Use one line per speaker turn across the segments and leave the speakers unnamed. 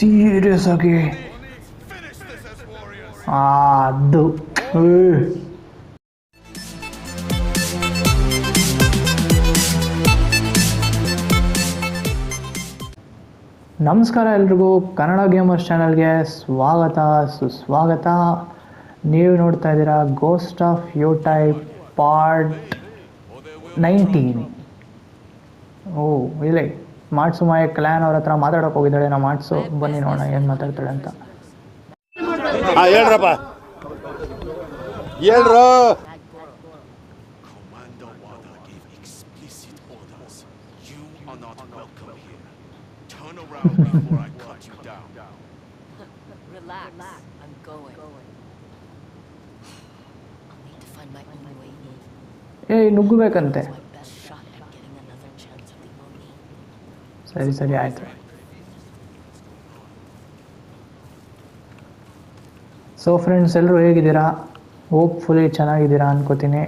Serious ಆಗಿ ಅದು ನಮಸ್ಕಾರ ಎಲ್ರಿಗೂ, ಕನ್ನಡ ಗೇಮರ್ಸ್ ಚಾನಲ್ಗೆ ಸ್ವಾಗತ, ಸುಸ್ವಾಗತ. ನೀವು ನೋಡ್ತಾ ಇದ್ದೀರಾ Ghost of Yotei part nineteen oh, ಇಲ್ಲಿ ಮಾಡ್ಸು ಮಾಯ ಕ್ಲಾನ್ ಅವ್ರ ಹತ್ರ ಮಾತಾಡೋಕೆ ಹೋಗಿದ್ದಾಳೆ ನಾವು ಮಾಡ್ಸು ಬನ್ನಿ ನೋಡೋಣ ಏನು ಮಾತಾಡ್ತಾಳೆ ಅಂತ.
ಹೇಳ್ರಪ್ಪ. ಹೇಳ್ರು.
ಏ Wada
ಸರಿ ಸರಿ, ಆಯಿತು. ಸೊ ಫ್ರೆಂಡ್ಸ್ ಎಲ್ಲರೂ ಹೇಗಿದ್ದೀರಾ? ಹೋಪ್ಫುಲಿ ಚೆನ್ನಾಗಿದ್ದೀರಾ ಅನ್ಕೋತೀನಿ.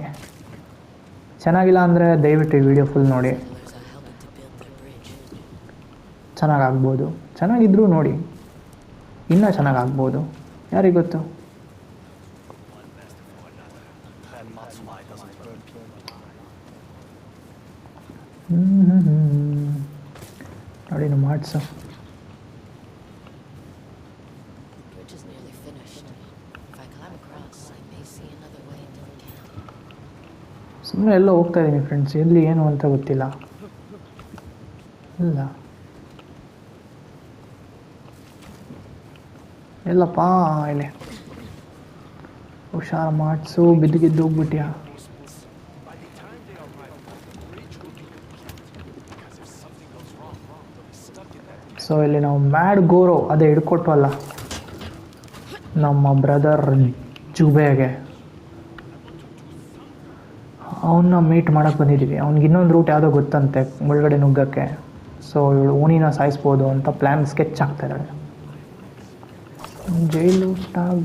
ಚೆನ್ನಾಗಿಲ್ಲ ಅಂದರೆ ದಯವಿಟ್ಟು ಈ ವಿಡಿಯೋ ಫುಲ್ ನೋಡಿ. ಚೆನ್ನಾಗಾಗ್ಬೋದು. ಚೆನ್ನಾಗಿದ್ರೂ ನೋಡಿ. ಇನ್ನೂ ಚೆನ್ನಾಗಾಗ್ಬೋದು. ಯಾರಿಗೆ
ಸೋ ವಿಜಸ್
ನಿಯರ್ಲಿ ಎಲ್ಲ ಹೋಗ್ತಾ ಇದ್ದೀನಿ ಫ್ರೆಂಡ್ಸ್ ಎಲ್ಲಿ ಏನು ಅಂತ ಗೊತ್ತಿಲ್ಲ. ಇಲ್ಲ. ಎಲ್ಲಪಾ ಇಲ್ಲಿ. ಓ ಶಾರ ಬಿದ್ದು ಗಿದ್ದು ಹೋಗ್ಬಿಟ್ಯಾ? ಸೊ ಇಲ್ಲಿ ನಾವು ಮ್ಯಾಡ್ ಗೋರೋ ಅದೇ ಹಿಡ್ಕೊಟ್ವಲ್ಲ ನಮ್ಮ ಬ್ರದರ್ ಜುಬೇಗೆ. ಅವನ್ನ ಮೀಟ್ ಮಾಡಕ್ಕೆ ಬಂದಿದ್ದೀವಿ ಅವ್ನಿಗೆ ಇನ್ನೊಂದು ರೂಟ್ ಯಾವುದೋ ಗೊತ್ತಂತೆ ಒಳಗಡೆ ನುಗ್ಗಕ್ಕೆ. ಸೊ ಇವಳು ಓಣಿನ ಸಾಯಿಸ್ಬೋದು ಅಂತ ಪ್ಲ್ಯಾನ್ ಸ್ಕೆಚ್ ಆಗ್ತಾ ಇದ್ದಾಳೆ. ಜೈಲು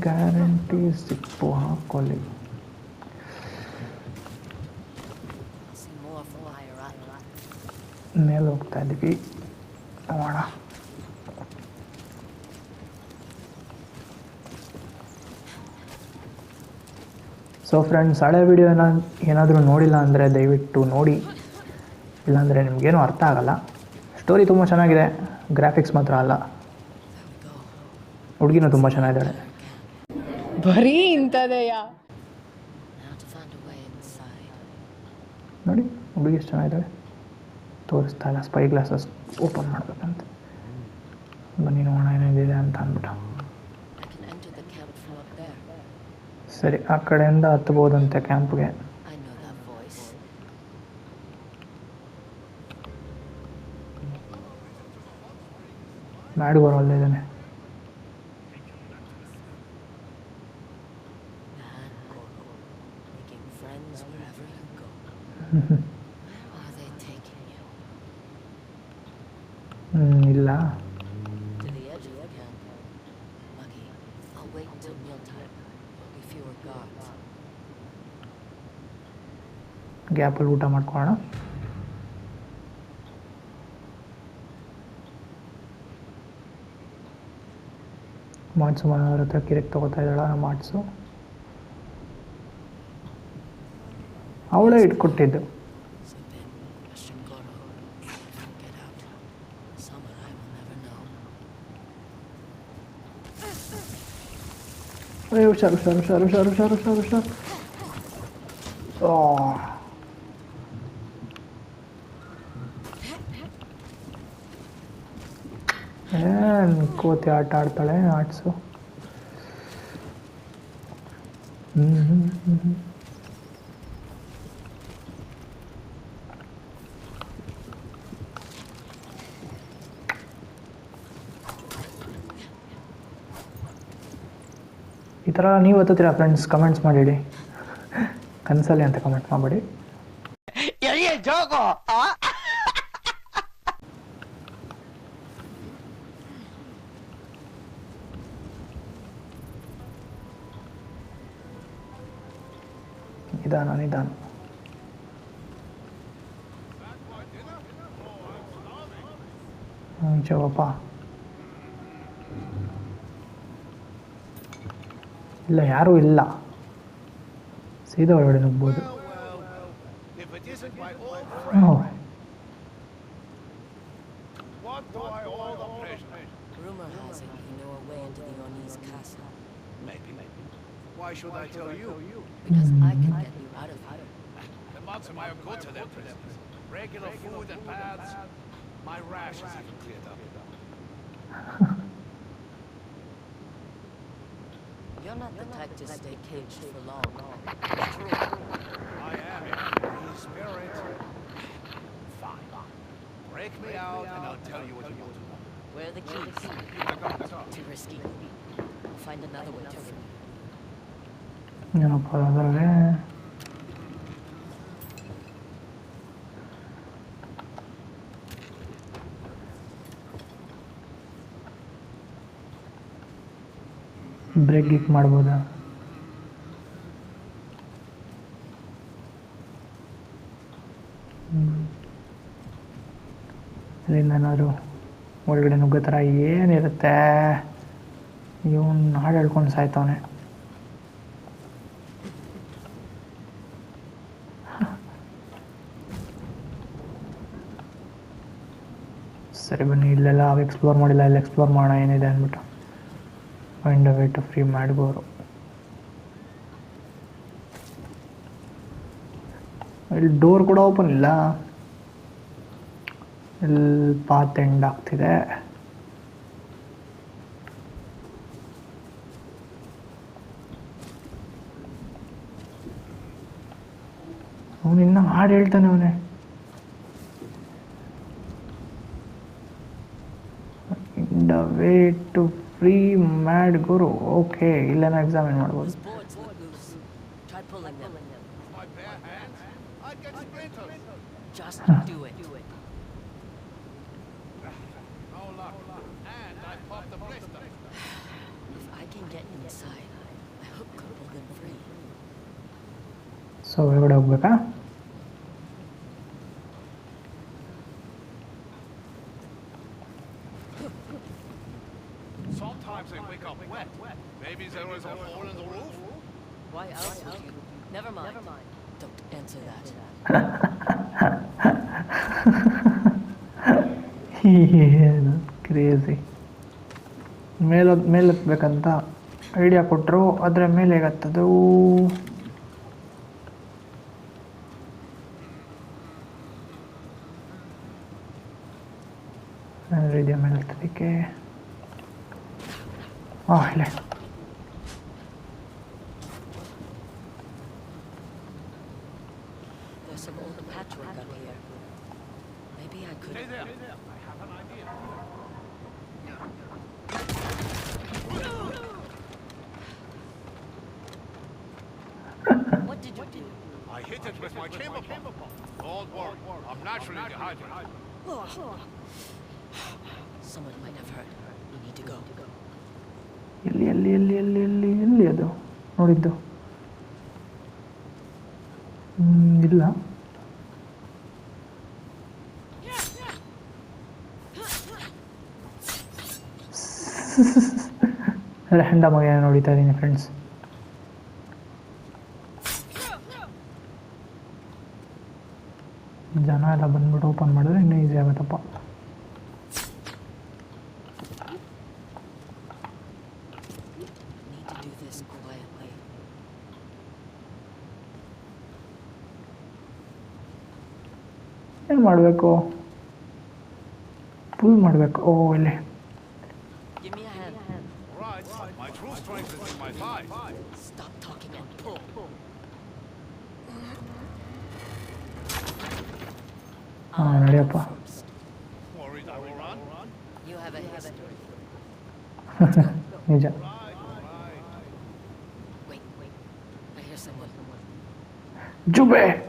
ಗ್ಯಾರಂಟಿ ಸಿಪ್ಪು ಹಾಕೊಳ್ಳಿ. ಮೇಲೆ ಹೋಗ್ತಾ ಇದ್ದೀವಿ ನೋಡೋಣ. ಸೊ ಫ್ರೆಂಡ್ಸ್ ಹಳೆ ವಿಡಿಯೋ ಏನ ಏನಾದರೂ ನೋಡಿಲ್ಲ ಅಂದರೆ ದಯವಿಟ್ಟು ನೋಡಿ. ಇಲ್ಲಾಂದರೆ ನಿಮಗೇನು ಅರ್ಥ ಆಗಲ್ಲ. ಸ್ಟೋರಿ ತುಂಬ ಚೆನ್ನಾಗಿದೆ. ಗ್ರಾಫಿಕ್ಸ್ ಮಾತ್ರ ಅಲ್ಲ. ಹುಡುಗಿನೂ ತುಂಬ ಚೆನ್ನಾಗಿದ್ದಾಳೆ.
ಬರೀ ಇಂಥದೆಯ?
inside.
ನೋಡಿ ಹುಡುಗಿ ಎಷ್ಟು ಚೆನ್ನಾಗಿದ್ದಾಳೆ. ತೋರಿಸ್ತಾ ಇಲ್ಲ. ಸ್ಪೈ ಗ್ಲಾಸಸ್ ಓಪನ್ ಮಾಡಬೇಕಂತ. ಬನ್ನಿ ನೋಡೋಣ ಏನಿದೆ ಅಂತ ಅಂದ್ಬಿಟ್ಟು. ಸರಿ ಆ ಕಡೆಯಿಂದ ಹತ್ಬೋದಂತೆ ಕ್ಯಾಂಪ್ಗೆ.
I know that
ಗ್ಯಾಪಲ್ಲಿ ಊಟ ಮಾಡ್ಕೊಳ್ಳೋಣ. ಮಾಟ್ಸು ಮನೋಹರ ಹತ್ರ ಕಿರಿಕ್ ತಗೋತಾ ಇದ್ದಾಳ ಮಾಟ್ಸು ಅವಳೇ ಇಟ್ಕೊಟ್ಟಿದ್ದು. ಹುಷಾರು ಹುಷಾರು ಹುಷಾರು ಹುಷಾರು ಹುಷಾರು ಹುಷಾರು. ಹುಷಾರು ಕೋತಿ ಆಟ ಆಡ್ತಾಳೆ ಆಟ್ಸು. ಈ ಥರ ನೀವು ಓದ್ತೀರಾ ಫ್ರೆಂಡ್ಸ್ ಕಮೆಂಟ್ಸ್ ಮಾಡಿಡಿ. ಕನ್ಸಲ್ಲಿ ಅಂತ ಕಮೆಂಟ್ ಮಾಡಬೇಡಿ.
Into the Orniz castle.
Maybe, maybe. Why should I tell you?
Because I can get you out of here.
The Matsumai are to their prisoners. Regular food and baths. My rash is even cleared up.
You're not the type to stay caged for long.
I am in spirit. Fine. Break me out, and I'll tell you what you want to know.
Where are the keys?
I got
Too risky. Find another way to free.
No puedo ver. Break ಗಿಕ್ ಮಾಡ್ಬೋದಾ? ಏನಾದ್ರು ಒಳಗಡೆ ನುಗ್ಗೋ ಥರ ಏನಿರುತ್ತೆ? ಇವನು ಹಾಡು ಹೇಳ್ಕೊಂಡು ಸಾಯ್ತವನೆ. ಸರಿ ಬನ್ನಿ, ಇಲ್ಲೆಲ್ಲ ಎಕ್ಸ್ಪ್ಲೋರ್ ಮಾಡಿಲ್ಲ ಇಲ್ಲಿ ಎಕ್ಸ್ಪ್ಲೋರ್ ಮಾಡೋಣ, ಏನಿದೆ ಅಂದ್ಬಿಟ್ಟು. Find a way to free ಮಾಡ್ಬೋರು ಇಲ್ಲಿ ಡೋರ್ ಕೂಡ ಓಪನ್ ಇಲ್ಲ. ಇಲ್ಲಿ ಪಾತ್ ಎಂಡ್ ಆಗ್ತಿದೆ. ಅವನು ಇನ್ನ ಹಾಡು ಹೇಳ್ತಾನೆ ಅವನೇ. The way to free mad Guru okay ಇಲ್ಲೇನೋ ಎಕ್ಸಾಮಿನ್ ಮಾಡ್ಬೋದು?
Those boards look
ಏನು ಕ್ರೇಜಿ ಮೇಲೆ ಹತ್ಬೇಕಂತ ಐಡಿಯಾ ಕೊಟ್ಟರು ಅದರ ಮೇಲೆ ಹೇಗತ್ತದು ಇದೆಯಾ ಮೇಲೆ ಹತ್ತೋದಕ್ಕೆ ಹಾಂ ಇಲ್ಲೇ. ಎಲ್ಲಿ ಎಲ್ಲಿ ಎಲ್ಲಿ ಎಲ್ಲಿ ಎಲ್ಲಿ ಅದು? ನೋಡಿದ್ದು. ಇಲ್ಲ. ಹ್ಯಾಂಡಮ್ ಆಗಿ ನೋಡಿತಾ ಇದ್ದೀನಿ ಫ್ರೆಂಡ್ಸ್ ಜನ ಎಲ್ಲ ಬಂದ್ಬಿಟ್ಟು ಓಪನ್ ಮಾಡಿದ್ರೆ ಇನ್ನೂ ಈಸಿ ಆಗುತ್ತಪ್ಪ. ಏನು ಮಾಡಬೇಕು. ಪುಲ್ ಮಾಡಬೇಕು. ಓ ಇಲ್ಲಿ
Give me a hand.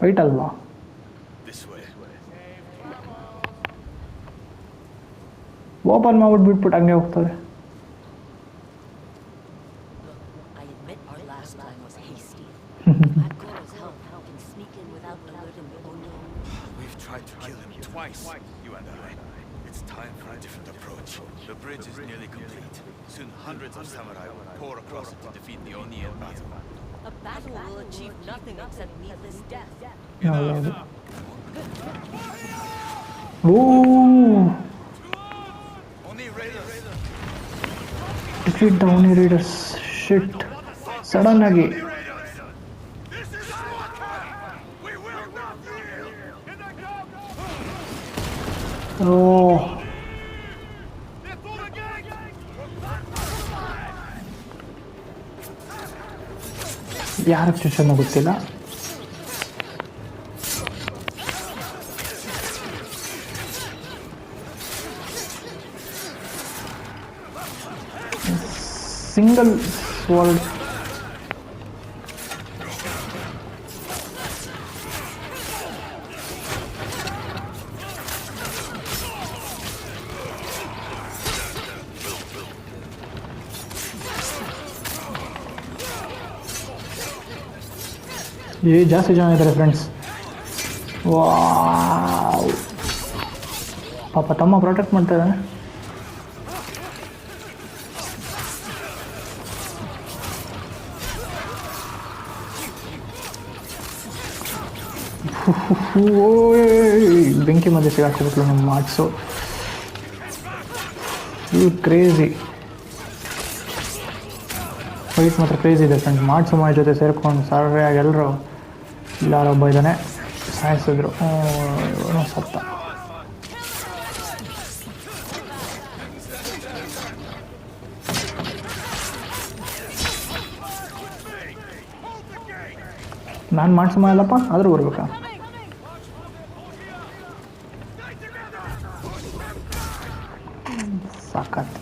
Fight ಅಲ್ವಾ
This way.
ಓಪನ್ ಮಾಡ್ಬಿಟ್ಟು ಬಿಟ್ಬಿಟ್ಟು ಹಂಗೆ ಹೋಗ್ತಾರೆ
I
yield! In the go!
Raiders.
Shit. Sudden again!
ಯಾರ ಸ್ಟೇಷನ್ ಗೊತ್ತಿಲ್ಲ ಸಿಂಗಲ್ ವರ್ಡ್ ಏ ಜಾಸ್ತಿ ಜನ ಇದ್ದಾರೆ ಫ್ರೆಂಡ್ಸ್ ವಾವ್ ಪಾಪ ತಮ್ಮ ಪ್ರೊಟೆಕ್ಟ್ ಮಾಡ್ತಾ ಇದ್ದಾನೆ ಬೆಂಕಿ ಮಧ್ಯೆ ಸಿಗಾಕ್ಬಿಟ್ಲು ನಮ್ಮ ಮಾಟ್ಸು ಈ ಕ್ರೇಜಿ ವೈಟ್ ಮಾತ್ರ ಕ್ರೇಜಿ ಇದೆ ಫ್ರೆಂಡ್ಸ್ ಮಾಟ್ಸು ಮಾಯ ಜೊತೆ ಸೇರ್ಕೊಂಡು ಸರ್ಯಾಗಿ ಎಲ್ಲರೂ ಇಲ್ಲಾರೊಬ್ಬ ಇದ್ದಾನೆ ಸಾಯಿಸಿದ್ರು ಸತ್ತ ನಾನು ಮಾಡ್ಸೋ ಇಲ್ಲಪ್ಪ ಆದರೂ ಬರ್ಬೇಕಾ ಸಾಕತ್.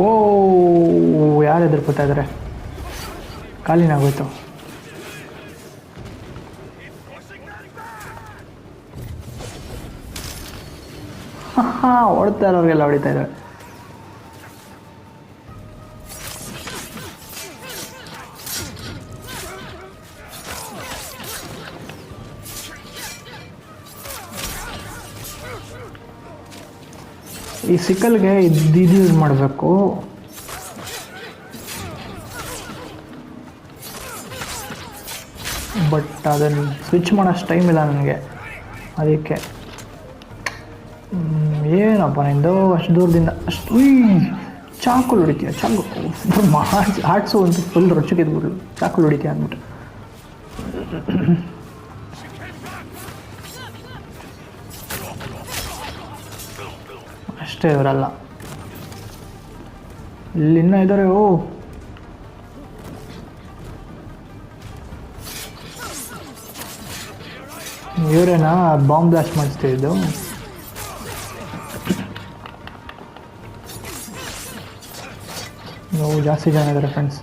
ಓ ಯಾರು ಎದುರ್ಕೊತಾ ಇದ್ದಾರೆ ಕಾಲಿನಾಗೋಯ್ತು. ಹಾ ಹೊಡ್ತಾ ಇರೋರಿಗೆಲ್ಲ ಹೊಡಿತಾ ಇದ್ದಾರೆ ಈ ಸಿಕ್ಕಲ್ಗೆ ಇದು ಯೂಸ್ ಮಾಡಬೇಕು. ಬಟ್ ಅದನ್ನು ಸ್ವಿಚ್ ಮಾಡೋಷ್ಟು ಟೈಮ್ ಇಲ್ಲ ನನಗೆ. ಅದಕ್ಕೆ. ಏನಪ್ಪ ನಿಂದು ಅಷ್ಟು ದೂರದಿಂದ ಅಷ್ಟು ಚಾಕುಲ್ ಚಾಕು ಹೊಡಿತೀಯ ಚಾಕು. ಹಾರ್ಟ್ಸು ಒಂದು ಫುಲ್ ರೊಚ್ಚಗಿದ್ಬಿಡ್ಲು ಚಾಕು ಹೊಡಿತೀಯ ಅಂದ್ಬಿಟ್ಟು. ಅಷ್ಟೇ ಇವರಲ್ಲ. ಇಲ್ಲಿ ಇನ್ನೂ ಇದ್ದಾರೆ ಓ. ಇವರೇನಾ? ಬಾಂಬ್ ಬ್ಲಾಸ್ಟ್ ಮಾಡಿಸ್ತಿದ್ದು ನೋವು ಜಾಸ್ತಿ ಜನ ಇದ್ದಾರೆ ಫ್ರೆಂಡ್ಸ್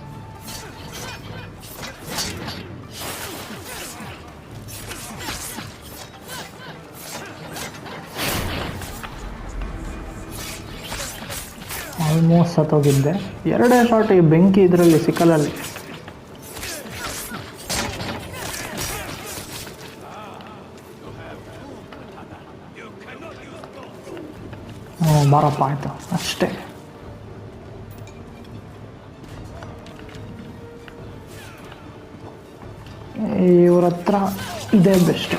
ಆಲ್ಮೋಸ್ಟ್ ಸತ್ತೋಗಿದ್ದೆ ಎರಡೇ ಶಾಟ್ ಈ ಬೆಂಕಿ ಇದರಲ್ಲಿ ಸಿಕ್ಕಲಲ್ಲಿ. ಹ್ಞೂ ಬಾರಪ್ಪ, ಆಯಿತು. ಅಷ್ಟೇ. ಇವ್ರ ಹತ್ರ ಇದೇ ಬೆಸ್ಟ್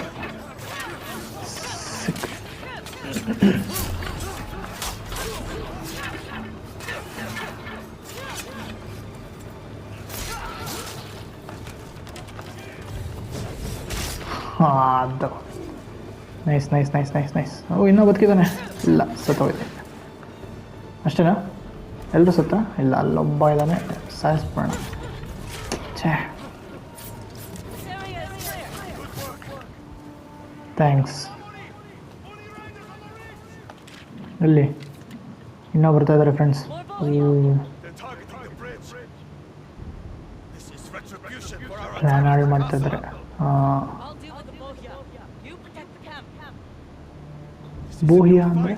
ಸಿಕ್ nice nice nice nice nice ಓ, ಇನ್ನೂ ಬದುಕಿದ್ದಾನೆ. ಇಲ್ಲ, ಸತ್ತೋಗಿದೆ. ಅಷ್ಟೇನಾ? ಎಲ್ಲರೂ ಸತ್ತ? ಇಲ್ಲ, ಅಲ್ಲೊಬ್ಬ ಇದ್ದಾನೆ. ಸಾಯಿಸ್ಬೋಣ ಛೇ. ಥ್ಯಾಂಕ್ಸ್. ಇಲ್ಲಿ. ಇನ್ನೂ ಬರ್ತಾ ಇದ್ದಾರೆ, ಫ್ರೆಂಡ್ಸ್. ಪ್ಲ್ಯಾನ್ ಆಡಿ ಮಾಡ್ತಾ ಇದ್ದಾರೆ. ಬೂಹಿಯ ಅಂದರೆ.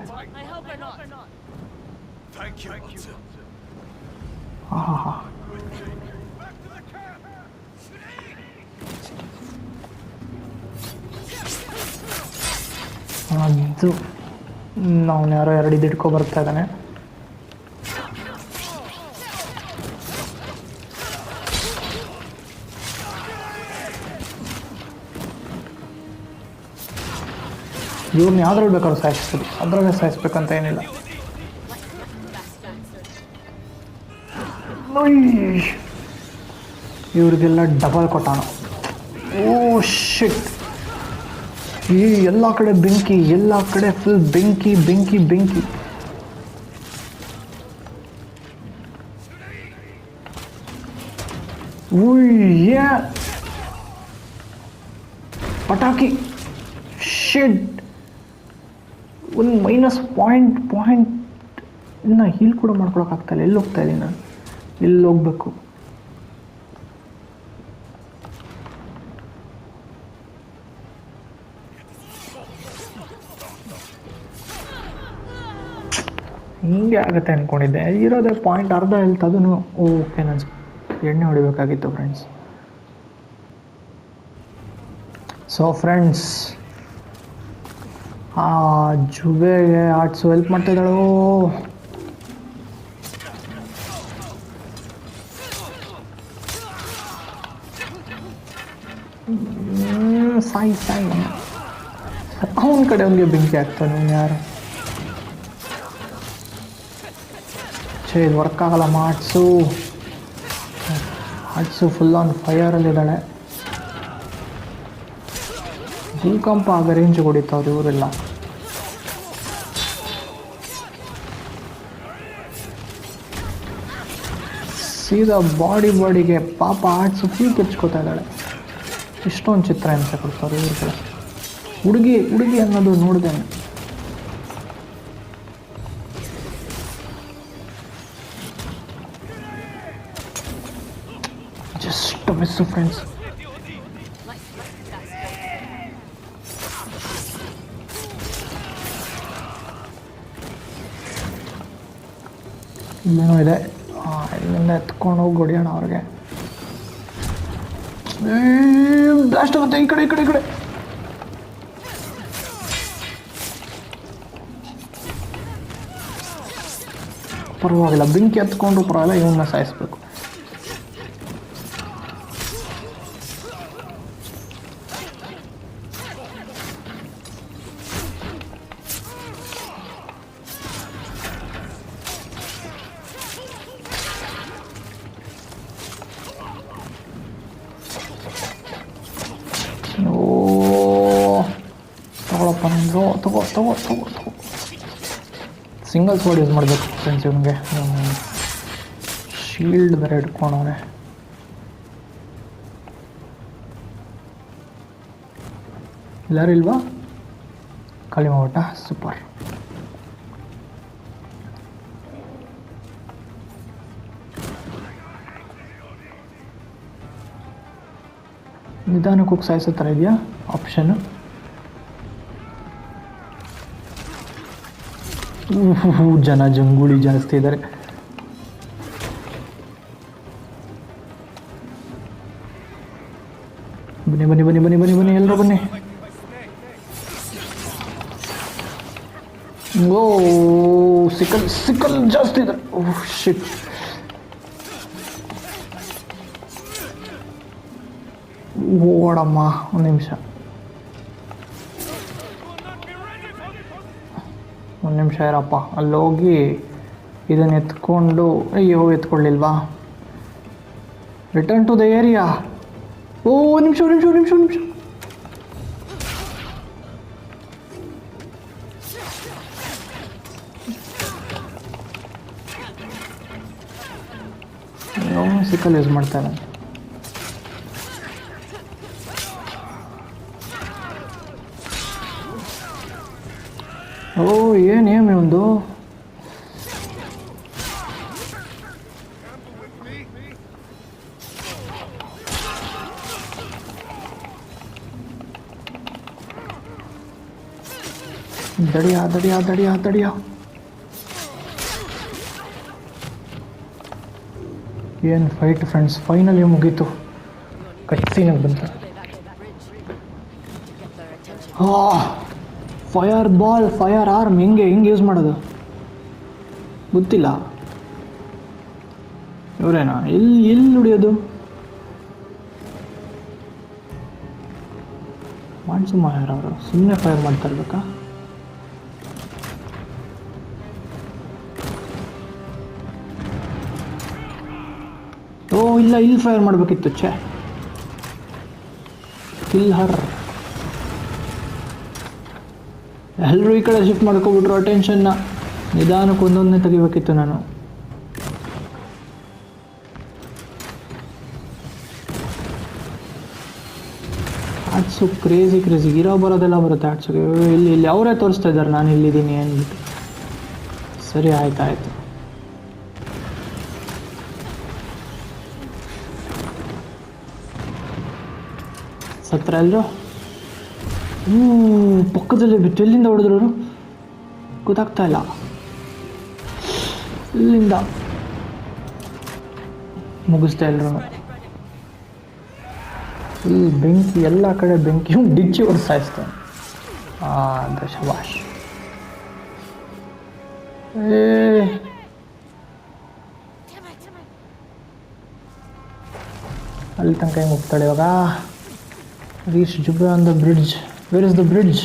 ಹಾಂ ಹಾಂ ಅದು ನಾವು ಯಾರೋ ಎರಡು ಇದಿಟ್ಕೊ ಬರ್ತಾ ಇದ್ದಾನೆ. ಇವ್ರನ್ನ ಯಾವ್ದ್ರಲ್ಲಿ ಬೇಕಾದ್ರೂ ಸಾಯಿಸ್ಬೋದು. ಅದರಲ್ಲೇ ಸಾಯಿಸ್ಬೇಕಂತ ಏನಿಲ್ಲ. ಉಯ್. ಇವ್ರಿಗೆಲ್ಲ ಡಬಲ್ ಕೊಟ್ಟಾನ. ಓ ಶಿಟ್ ಈ ಎಲ್ಲ ಕಡೆ ಬೆಂಕಿ, ಎಲ್ಲ ಕಡೆ ಫುಲ್ ಬೆಂಕಿ ಬೆಂಕಿ ಬೆಂಕಿ. ಉಯ್ಯ ಪಟಾಕಿ. ಶಿಟ್ ಒಂದು ಮೈನಸ್ ಪಾಯಿಂಟ್ ಪಾಯಿಂಟ್ ಇನ್ನು ಹೀಲ್ ಕೂಡ ಮಾಡ್ಕೊಳಕ್ಕಾಗ್ತಾಯಿಲ್ಲ ಎಲ್ಲಿ ಹೋಗ್ತಾ ಇದ್ದೀನಿ ನಾನು? ಎಲ್ಲಿ ಹೋಗ್ಬೇಕು? ಹಿಂಗೆ ಆಗುತ್ತೆ ಅಂದ್ಕೊಂಡಿದ್ದೆ ಇರೋದೇ ಪಾಯಿಂಟ್ ಅರ್ಧ ಹೆಲ್ತ್ ಅದನ್ನು ಓಕೆ ನಾನು ಎಣ್ಣೆ ಹೊಡಿಬೇಕಾಗಿತ್ತು ಫ್ರೆಂಡ್ಸ್ ಸೊ ಫ್ರೆಂಡ್ಸ್ ಜುಬೆಗೆ ಆಡ್ಸು ಹೆಲ್ಪ್ ಮಾಡ್ತಿದ್ದಾಳು ಹ್ಮ್, ಸಾಯಿ ಸಾಯಿ ಅವನ ಕಡೆ ಅವನಿಗೆ ಬೆಂಕಿ ಆಗ್ತಾನೆ ಅವ್ನು ಯಾರು ಛೇ ಇದು ವರ್ಕ್ ಆಗಲ್ಲ ಮಾಡ್ಸು ಮಾಡ್ಸು ಫುಲ್ ಆನ್ ಫೈಯರಲ್ಲಿದ್ದಾಳೆ ಭೂಕಂಪ ಆಗ ರೇಂಜ್ ಹೊಡಿತಾವ್ರು ಇವರೆಲ್ಲ. ಸೀದಾ ಬಾಡಿ ಬಾಡಿಗೆ ಪಾಪ ಆಡ್ಸು ಫುಲ್ ಕಿರ್ಚ್ಕೋತಾ ಇದ್ದಾಳೆ. ಇಷ್ಟೊಂದು ಚಿತ್ರ ಹಿಂಸೆ ಕೊಡ್ತಾರೆ ಇವ್ರಿಗೆ ಹುಡುಗಿ ಹುಡುಗಿ ಅನ್ನೋದು ನೋಡಿದೆ ಜಸ್ಟ್ ಮಿಸ್ಸು ಫ್ರೆಂಡ್ಸ್ ಇಲ್ಲೇನೋ ಇದೆ. ಇಲ್ಲಿಂದ ಎತ್ಕೊಂಡು ಹೋಗಿ ಹೊಡಿಯೋಣ ಅವ್ರಿಗೆ. ಬ್ಲಾಸ್ಟ್ ಆಗುತ್ತೆ ಈ ಕಡೆ ಈ ಕಡೆ ಈ ಕಡೆ. ಪರವಾಗಿಲ್ಲ, ಬೆಂಕಿ ಹತ್ಕೊಂಡು ಪರವಾಗಿಲ್ಲ ಇವನ್ನ ಸಾಯಿಸ್ಬೇಕು. ಓ ತಗೊಳಪ್ಪ ನಿಂದು ತಗೋ ತಗೋ ತಗೋ ಸಿಂಗಲ್ ಸ್ವರ್ಡ್ ಯೂಸ್ ಮಾಡಬೇಕು ಫ್ರೆಂಡ್ಸ್ ಇವನಿಗೆ. ಶೀಲ್ಡ್ ಬೇರೆ ಇಟ್ಕೊಂಡವನೆ. ಎಲ್ಲರೂ ಇಲ್ವಾ? ಖಾಲಿ ಸೂಪರ್ ನಿಧಾನಕ್ಕೆ ಹೋಗಿ ಸಾಯಿಸೋ ಥರ ಇದೆಯಾ ಆಪ್ಷನ್ನು ಊಹು, ಜನ ಜಂಗುಳಿ ಜಾಸ್ತಿ ಇದ್ದಾರೆ ಬನ್ನಿ ಬನ್ನಿ ಬನ್ನಿ ಬನ್ನಿ ಬನ್ನಿ ಬನ್ನಿ ಎಲ್ಲರೂ ಬನ್ನಿ ಓ ಸಿಕ್ಕಲ್ ಸಿಕ್ಕಲ್ ಜಾಸ್ತಿ ಇದೆ ಓಹ್ ಶಿಟ್ ಓಡಮ್ಮ, ಒಂದು ನಿಮಿಷ. ಒಂದು ನಿಮಿಷ ಇರಪ್ಪ. ಅಲ್ಲೋಗಿ ಇದನ್ನು ಎತ್ಕೊಂಡು, ಅಯ್ಯೋ, ಎತ್ಕೊಳ್ಳಿಲ್ವಾ? ರಿಟರ್ನ್ ಟು ದ ಏರಿಯಾ ಓ, ಒಂದು ನಿಮಿಷ ನಿಮಿಷ ನಿಮಿಷ ನಿಮಿಷ. ಸಿಕ್ಕಲ್ಲಿ ಯೂಸ್ ಮಾಡ್ತಾರೆ ನಿಮಿಷ ಸಿಕ್ಕಲ್ಲಿ ಯೂಸ್ ಮಾಡ್ತಾರೆ ಓ ಏನು ಏಮ್ ಒಂದು ದಡಿಯ ದಡಿಯ ದಡಿಯ ದಡಿಯ. ಏನು ಫೈಟ್ ಫ್ರೆಂಡ್ಸ್ ಫೈನಲಿ ಮುಗೀತು. ಕಟ್ ಸೀನಾಗಿ ಬಂತು. ಫೈರ್ ಬಾಲ್ ಫೈರ್ ಆರ್ಮ್ ಹೆಂಗೆ ಹೆಂಗೆ ಯೂಸ್ ಮಾಡೋದು? ಗೊತ್ತಿಲ್ಲ. ಇವರೇನಾ? ಎಲ್ಲಿ ಎಲ್ಲಿ ಹೊಡಿಯೋದು ಮಾನ್ಸು ಮಾಯರ್ ಅವರು ಸುಮ್ಮನೆ ಫೈರ್ ಮಾಡ್ತಾ ಇರ್ಬೇಕಾ? ಓ, ಇಲ್ಲ, ಇಲ್ಲಿ ಫೈರ್ ಮಾಡಬೇಕಿತ್ತು, ಛೇ. ಕಿಲ್ ಹರ್ ಎಲ್ಲರೂ ಈ ಕಡೆ ಶಿಫ್ಟ್ ಮಾಡ್ಕೊಬಿಟ್ರು ಅಟೆನ್ಷನ್ನ ನಿಧಾನಕ್ಕೆ ಒಂದೊಂದನೇ ತೆಗಿಬೇಕಿತ್ತು ನಾನು. ಆಟ್ಸು ಕ್ರೇಜಿ ಕ್ರೇಜಿ ಇರೋ ಬರೋದೆಲ್ಲ ಬರುತ್ತೆ ಆಟ್ಸಿಗೆ ಇಲ್ಲಿ ಇಲ್ಲಿ ಅವರೇ ತೋರಿಸ್ತಾ ಇದ್ದಾರೆ, ನಾನು ಇಲ್ಲಿದ್ದೀನಿ ಅಂದ್ಬಿಟ್ಟು. ಸರಿ, ಆಯ್ತು ಆಯ್ತು. ಸತ್ರ ಎಲ್ಲರೂ ಹ್ಞೂ ಪಕ್ಕದಲ್ಲೇ ಬಿಟ್ಟು. ಎಲ್ಲಿಂದ ಹೊಡೆದ್ರು ಅವರು? ಗೊತ್ತಾಗ್ತಾ ಇಲ್ಲ. ಇಲ್ಲಿಂದ ಮುಗಿಸ್ತಾ ಎಲ್ಲರೂ ಇಲ್ಲಿ ಬೆಂಕಿ, ಎಲ್ಲ ಕಡೆ ಬೆಂಕಿ. ಡಿಚ್ಚಿ ಹೊಡೆದು ಸಾಯಿಸ್ತಾನೆ. ಹಾಂ ಶಬಾಷ್. ಏ. ಅಲ್ಲಿ ತನಕ ಹೆಂಗೆ ಹೋಗ್ತಾಳೆ ಇವಾಗ? Reach Zubra on the bridge. Where is the bridge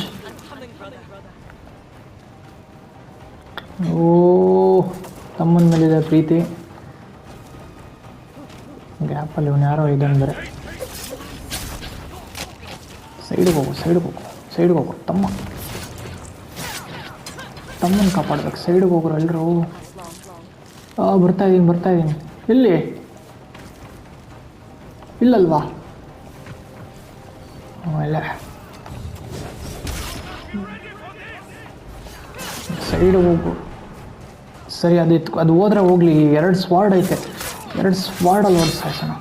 ಓ, ತಮ್ಮನ ಮೇಲಿದೆ ಪ್ರೀತಿ. ಗ್ಯಾಪಲ್ಲಿ ಇವನು ಯಾರೋ ಇದ್ದಾನೆ ಅಂದರೆ. ಸೈಡ್ಗೆ ಹೋಗು ಸೈಡ್ಗೆ ಹೋಗು ಸೈಡ್ಗೆ ಹೋಗು, ತಮ್ಮ. ತಮ್ಮನ್ನು ಕಾಪಾಡ್ಬೇಕು ಸೈಡ್ಗೆ ಹೋಗ್ರು ಎಲ್ಲರೂ ಬರ್ತಾ ಇದ್ದೀನಿ ಬರ್ತಾ ಇದ್ದೀನಿ ಎಲ್ಲಿ? ಇಲ್ಲಲ್ವಾ? ಸೈಡ್ ಹೋಗು. ಸರಿ, ಅದು ಇತ್ತು. ಅದು ಹೋದ್ರೆ ಹೋಗ್ಲಿ. ಎರಡು ಸ್ವಾರ್ಡ್ ಐತೆ. ಎರಡು ಸ್ವಾರ್ಡಲ್ಲಿ ಓಡಿಸ್ ಸಾಯ್ಸೋಣ.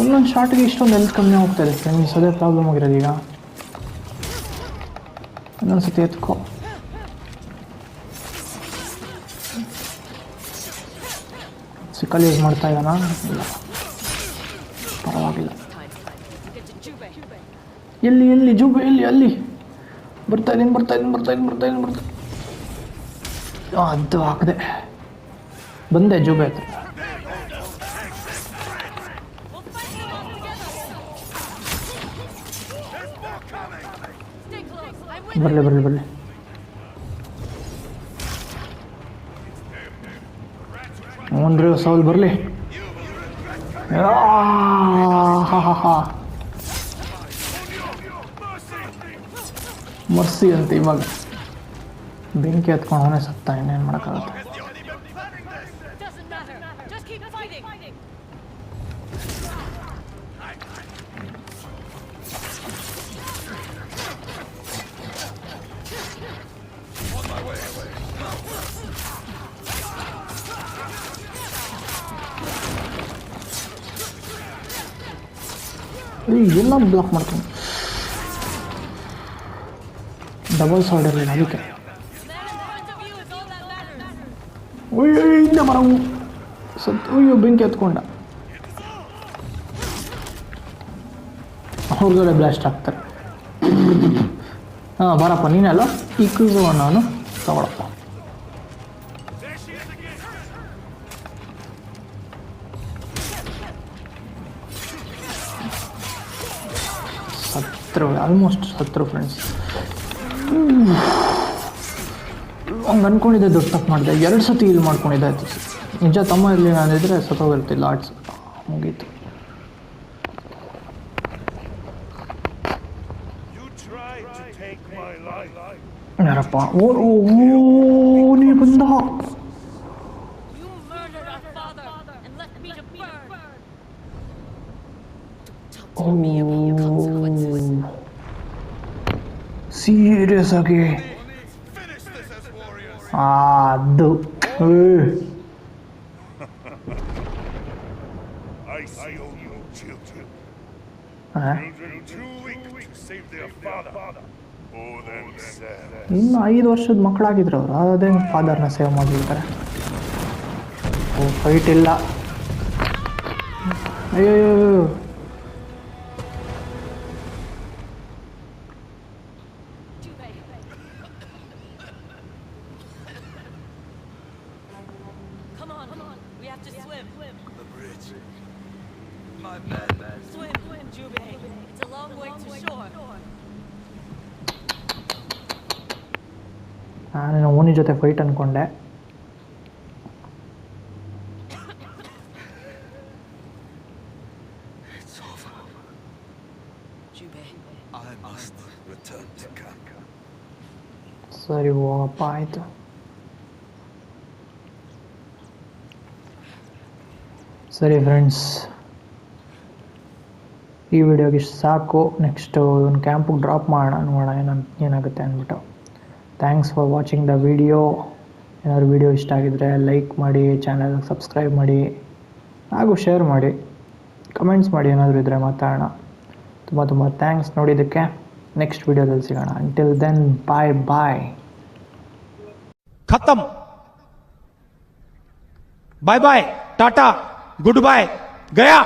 ಒಂದೊಂದು ಶಾರ್ಟ್ಗೆ ಇಷ್ಟೊಂದು ಹೆಲ್ತ್ ಕಮ್ಮಿ ಹೋಗ್ತಾ ಇದೆ. ಅದೇ ಪ್ರಾಬ್ಲಮ್ ಆಗಿರೋದು ಈಗ. ಇನ್ನೊಂದು ಸತಿ ಎತ್ಕೋ. ಸಿಕ್ಕಲ್ಲಿ ಯೂಸ್ ಮಾಡ್ತಾ ಇದ್ದಾನ? ಪರವಾಗಿಲ್ಲ. ಎಲ್ಲಿ ಎಲ್ಲಿ, ಜೂಬೆ, ಎಲ್ಲಿ, ಅಲ್ಲಿ? ಬರ್ತಾ ಇದ್ದೀನಿ ಬರ್ತಾ ಇದ್ದೀನಿ ಬರ್ತಾ ಇದ್ದೀನಿ ಬರ್ತಾ ಇದ್ದೀನಿ, ಬರ್ತಾ ಅದು ಹಾಕಿದೆ. ಬಂದೆ ಜೂಬೆ ಹತ್ರ. ಬರಲಿ ಬರಲಿ ಬರಲಿ. ಹ್ಞೂ ಸೌಲ್ ಬರಲಿ. ಮರ್ಸಿ ಅಂತ ಇವಾಗ. ಬೆಂಕಿ ಹತ್ಕೊಂಡು ಅವನೇ ಸತ್ತ ಇನ್ನೇನು ಮಾಡೋಕ್ಕಾಗುತ್ತೆ? ಎಲ್ಲ ಬ್ಲಾಕ್ ಮಾಡ್ತೀನಿ. ಡಬಲ್ ಸಾಲ್ಡ್ ಇರಲಿಲ್ಲ ಅದಕ್ಕೆ. ಹಿಂದೆ ಮರವು. ಸತ್ ಅಯ್ಯೋ, ಬೆಂಕಿ ಎತ್ಕೊಂಡ ಅವ್ರಗಡೆ ಬ್ಲಾಸ್ಟ್ ಆಗ್ತಾರೆ ಹಾಂ, ಬರಪ್ಪ ನೀನಲ್ಲ ಈ ಕ್ರೂಸು ನಾನು ತಗೊಳಪ್ಪ. ಆಲ್ಮೋಸ್ಟ್ ಸತ್ರು ಫ್ರೆಂಡ್ಸ್ ಹಂಗೆ ಅನ್ಕೊಂಡಿದ್ದೆ ದೊಡ್ಡ ತಪ್ಪು ಮಾಡಿದೆ. ಎರಡು ಸತಿ ಇಲ್ಲಿ ಮಾಡ್ಕೊಂಡಿದ್ದೆ. ಆಯಿತು ನಿಜ ತಮ್ಮ ಇರಲಿ ನಾನಿದ್ರೆ ಸತ್ತೋಗಿರ್ತಿಲ್ಲ ಆರ್ಟ್ಸ್ ಮುಗೀತು. ಯಾರಪ್ಪ? ಓ ಓ ಓ, ನೀ ಬಂದ.
You
ಸೀರಿಯಸ್ ಆಗಿ ಅದು. ಇನ್ನು ಐದು ವರ್ಷದ ಮಕ್ಕಳಾಗಿದ್ರು ಅವರು. ಅದೇ ಫಾದರ್ನ ಸೇವ್ ಮಾಡಿದ್ದಾರೆ ಫೈಟ್ ಇಲ್ಲ. ಅಯ್ಯೋ
to
camp.
ಸರಿ ಹೋಗಪ್ಪ, ಆಯಿತು. ಸರಿ ಫ್ರೆಂಡ್ಸ್ ಈ ವಿಡಿಯೋಗೆ ಸಾಕು. ನೆಕ್ಸ್ಟು ಇವನು ಕ್ಯಾಂಪಿಗೆ ಡ್ರಾಪ್ ಮಾಡೋಣ, ನೋಡೋಣ ಏನಾಗುತ್ತೆ ಅಂದ್ಬಿಟ್ಟು. Thanks for watching the video ಏನಾದರೂ ವಿಡಿಯೋ ಇಷ್ಟ ಆಗಿದ್ರೆ ಲೈಕ್ ಮಾಡಿ ಚಾನಲ್ ಸಬ್ಸ್ಕ್ರೈಬ್ ಮಾಡಿ, ಹಾಗೂ ಶೇರ್ ಮಾಡಿ. ಕಮೆಂಟ್ಸ್ ಮಾಡಿ ಏನಾದರೂ ಇದ್ದರೆ ಮಾತಾಡೋಣ. ತುಂಬ ತುಂಬ ಥ್ಯಾಂಕ್ಸ್ ನೋಡಿದ್ದಕ್ಕೆ. ನೆಕ್ಸ್ಟ್ ವಿಡಿಯೋದಲ್ಲಿ ಸಿಗೋಣ. Until then bye bye
ಖತಮ್ bye bye tata good bye Gaya